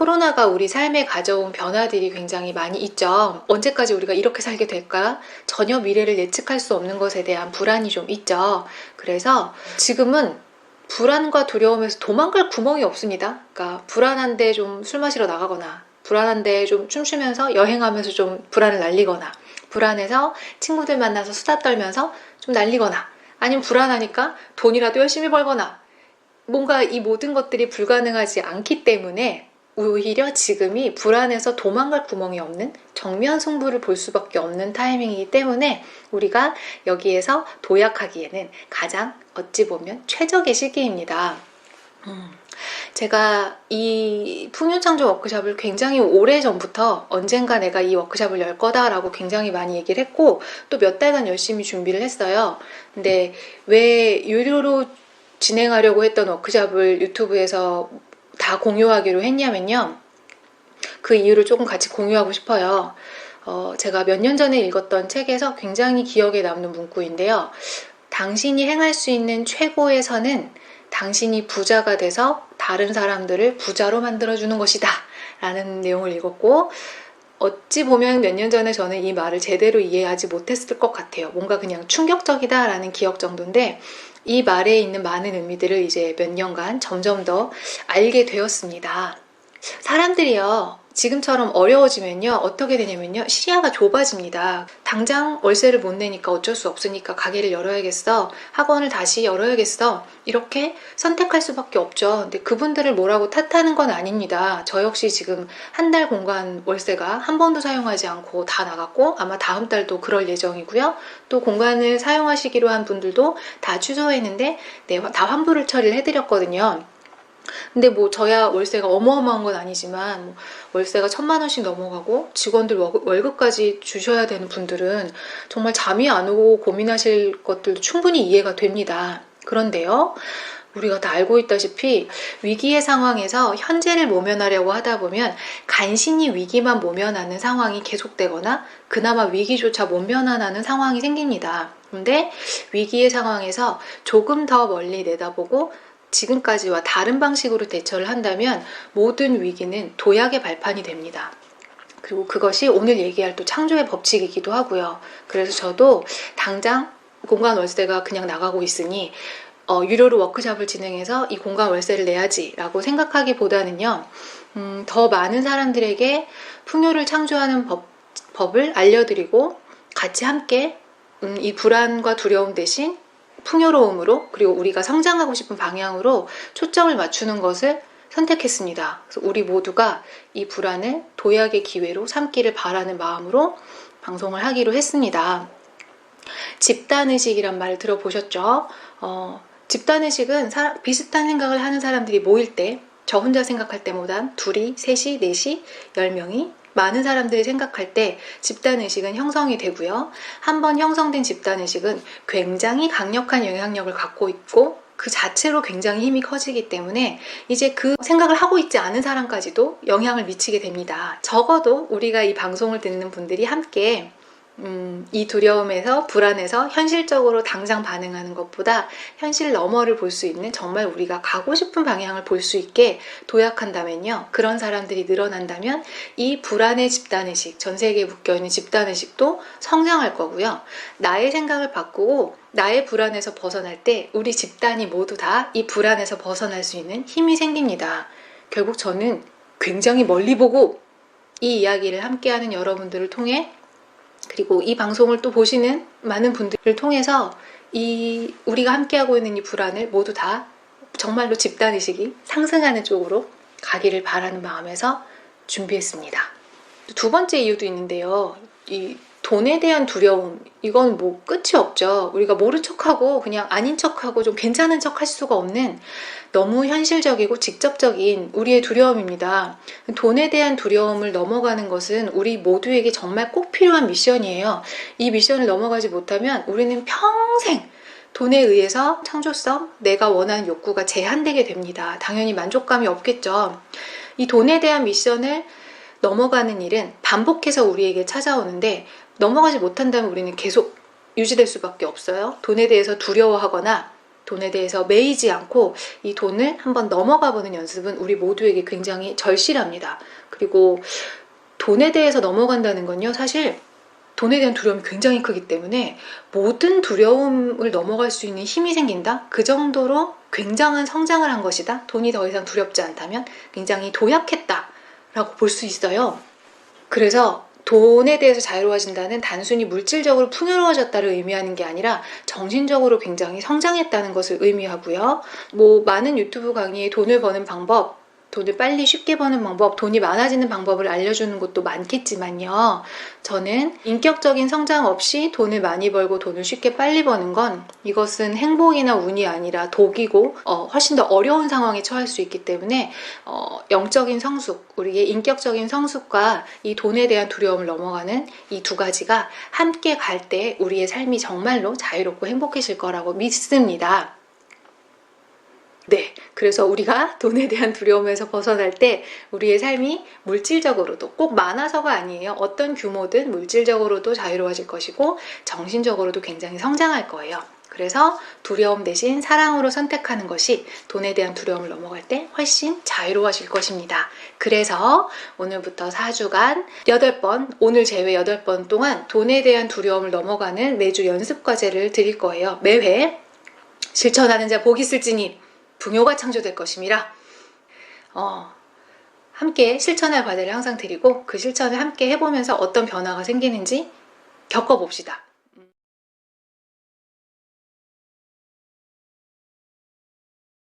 코로나가 우리 삶에 가져온 변화들이 굉장히 많이 있죠. 언제까지 우리가 이렇게 살게 될까? 전혀 미래를 예측할 수 없는 것에 대한 불안이 좀 있죠. 그래서 지금은 불안과 두려움에서 도망갈 구멍이 없습니다. 그러니까 불안한데 좀 술 마시러 나가거나, 불안한데 좀 춤추면서 여행하면서 좀 불안을 날리거나, 불안해서 친구들 만나서 수다 떨면서 좀 날리거나, 아니면 불안하니까 돈이라도 열심히 벌거나, 뭔가 이 모든 것들이 불가능하지 않기 때문에 오히려 지금이 불안해서 도망갈 구멍이 없는 정면 승부를 볼 수밖에 없는 타이밍이기 때문에 우리가 여기에서 도약하기에는 가장 어찌 보면 최적의 시기입니다. 음, 제가 이 풍요창조 워크샵을 굉장히 오래 전부터 언젠가 내가 이 워크샵을 열 거다라고 굉장히 많이 얘기를 했고 또 몇 달간 열심히 준비를 했어요. 근데 왜 유료로 진행하려고 했던 워크샵을 유튜브에서 다 공유하기로 했냐면요. 그 이유를 조금 같이 공유하고 싶어요. 어, 제가 몇 년 전에 읽었던 책에서 굉장히 기억에 남는 문구인데요. 당신이 행할 수 있는 최고의 선은 당신이 부자가 돼서 다른 사람들을 부자로 만들어주는 것이다. 라는 내용을 읽었고, 어찌 보면 몇 년 전에 저는 이 말을 제대로 이해하지 못했을 것 같아요. 뭔가 그냥 충격적이다라는 기억 정도인데, 이 말에 있는 많은 의미들을 이제 몇 년간 점점 더 알게 되었습니다. 사람들이요, 지금처럼 어려워지면요, 어떻게 되냐면요, 시야가 좁아집니다. 당장 월세를 못 내니까 어쩔 수 없으니까 가게를 열어야겠어. 학원을 다시 열어야겠어. 이렇게 선택할 수밖에 없죠. 근데 그분들을 뭐라고 탓하는 건 아닙니다. 저 역시 지금 한 달 공간 월세가 한 번도 사용하지 않고 다 나갔고, 아마 다음 달도 그럴 예정이고요. 또 공간을 사용하시기로 한 분들도 다 취소했는데, 네, 다 환불을 처리를 해드렸거든요. 근데 뭐 저야 월세가 어마어마한 건 아니지만 뭐 월세가 천만 원씩 넘어가고 직원들 월- 월급까지 주셔야 되는 분들은 정말 잠이 안 오고 고민하실 것들도 충분히 이해가 됩니다. 그런데요. 우리가 다 알고 있다시피 위기의 상황에서 현재를 모면하려고 하다 보면 간신히 위기만 모면하는 상황이 계속되거나 그나마 위기조차 못 면하는 상황이 생깁니다. 근데 위기의 상황에서 조금 더 멀리 내다보고 지금까지와 다른 방식으로 대처를 한다면 모든 위기는 도약의 발판이 됩니다. 그리고 그것이 오늘 얘기할 또 창조의 법칙이기도 하고요. 그래서 저도 당장 공간 월세가 그냥 나가고 있으니 어, 유료로 워크숍을 진행해서 이 공간 월세를 내야지라고 생각하기보다는요, 음, 더 많은 사람들에게 풍요를 창조하는 법, 법을 알려드리고 같이 함께 음, 이 불안과 두려움 대신 풍요로움으로 그리고 우리가 성장하고 싶은 방향으로 초점을 맞추는 것을 선택했습니다. 그래서 우리 모두가 이 불안을 도약의 기회로 삼기를 바라는 마음으로 방송을 하기로 했습니다. 집단의식이란 말 들어보셨죠? 어, 집단의식은 사- 비슷한 생각을 하는 사람들이 모일 때, 저 혼자 생각할 때보단 둘이, 셋이, 넷이, 열 명이 많은 사람들이 생각할 때 집단의식은 형성이 되고요. 한번 형성된 집단의식은 굉장히 강력한 영향력을 갖고 있고 그 자체로 굉장히 힘이 커지기 때문에 이제 그 생각을 하고 있지 않은 사람까지도 영향을 미치게 됩니다. 적어도 우리가 이 방송을 듣는 분들이 함께 음, 이 두려움에서 불안에서 현실적으로 당장 반응하는 것보다 현실 너머를 볼 수 있는 정말 우리가 가고 싶은 방향을 볼 수 있게 도약한다면요. 그런 사람들이 늘어난다면 이 불안의 집단의식, 전 세계에 묶여있는 집단의식도 성장할 거고요. 나의 생각을 바꾸고 나의 불안에서 벗어날 때 우리 집단이 모두 다 이 불안에서 벗어날 수 있는 힘이 생깁니다. 결국 저는 굉장히 멀리 보고 이 이야기를 함께하는 여러분들을 통해 그리고 이 방송을 또 보시는 많은 분들을 통해서 이 우리가 함께하고 있는 이 불안을 모두 다 정말로 집단 의식이 상승하는 쪽으로 가기를 바라는 마음에서 준비했습니다. 두 번째 이유도 있는데요. 이 돈에 대한 두려움 이건 뭐 끝이 없죠. 우리가 모른 척하고 그냥 아닌 척하고 좀 괜찮은 척 할 수가 없는 너무 현실적이고 직접적인 우리의 두려움입니다. 돈에 대한 두려움을 넘어가는 것은 우리 모두에게 정말 꼭 필요한 미션이에요. 이 미션을 넘어가지 못하면 우리는 평생 돈에 의해서 창조성, 내가 원하는 욕구가 제한되게 됩니다. 당연히 만족감이 없겠죠. 이 돈에 대한 미션을 넘어가는 일은 반복해서 우리에게 찾아오는데 넘어가지 못한다면 우리는 계속 유지될 수밖에 없어요. 돈에 대해서 두려워하거나 돈에 대해서 매이지 않고 이 돈을 한번 넘어가 보는 연습은 우리 모두에게 굉장히 절실합니다. 그리고 돈에 대해서 넘어간다는 건요, 사실 돈에 대한 두려움이 굉장히 크기 때문에 모든 두려움을 넘어갈 수 있는 힘이 생긴다? 그 정도로 굉장한 성장을 한 것이다? 돈이 더 이상 두렵지 않다면 굉장히 도약했다. 라고 볼 수 있어요. 그래서 돈에 대해서 자유로워진다는 단순히 물질적으로 풍요로워졌다를 의미하는 게 아니라 정신적으로 굉장히 성장했다는 것을 의미하고요. 뭐 많은 유튜브 강의에 돈을 버는 방법, 돈을 빨리 쉽게 버는 방법, 돈이 많아지는 방법을 알려주는 곳도 많겠지만요. 저는 인격적인 성장 없이 돈을 많이 벌고 돈을 쉽게 빨리 버는 건 이것은 행복이나 운이 아니라 독이고 어, 훨씬 더 어려운 상황에 처할 수 있기 때문에 어, 영적인 성숙, 우리의 인격적인 성숙과 이 돈에 대한 두려움을 넘어가는 이 두 가지가 함께 갈 때 우리의 삶이 정말로 자유롭고 행복해질 거라고 믿습니다. 네. 그래서 우리가 돈에 대한 두려움에서 벗어날 때 우리의 삶이 물질적으로도 꼭 많아서가 아니에요. 어떤 규모든 물질적으로도 자유로워질 것이고 정신적으로도 굉장히 성장할 거예요. 그래서 두려움 대신 사랑으로 선택하는 것이 돈에 대한 두려움을 넘어갈 때 훨씬 자유로워질 것입니다. 그래서 오늘부터 4주간 8번, 오늘 제외 8번 동안 돈에 대한 두려움을 넘어가는 매주 연습 과제를 드릴 거예요. 매회 실천하는 자 복이 있을지니 부묘가 창조될 것임이라. 어, 함께 실천할 과제를 항상 드리고 그 실천을 함께 해보면서 어떤 변화가 생기는지 겪어봅시다.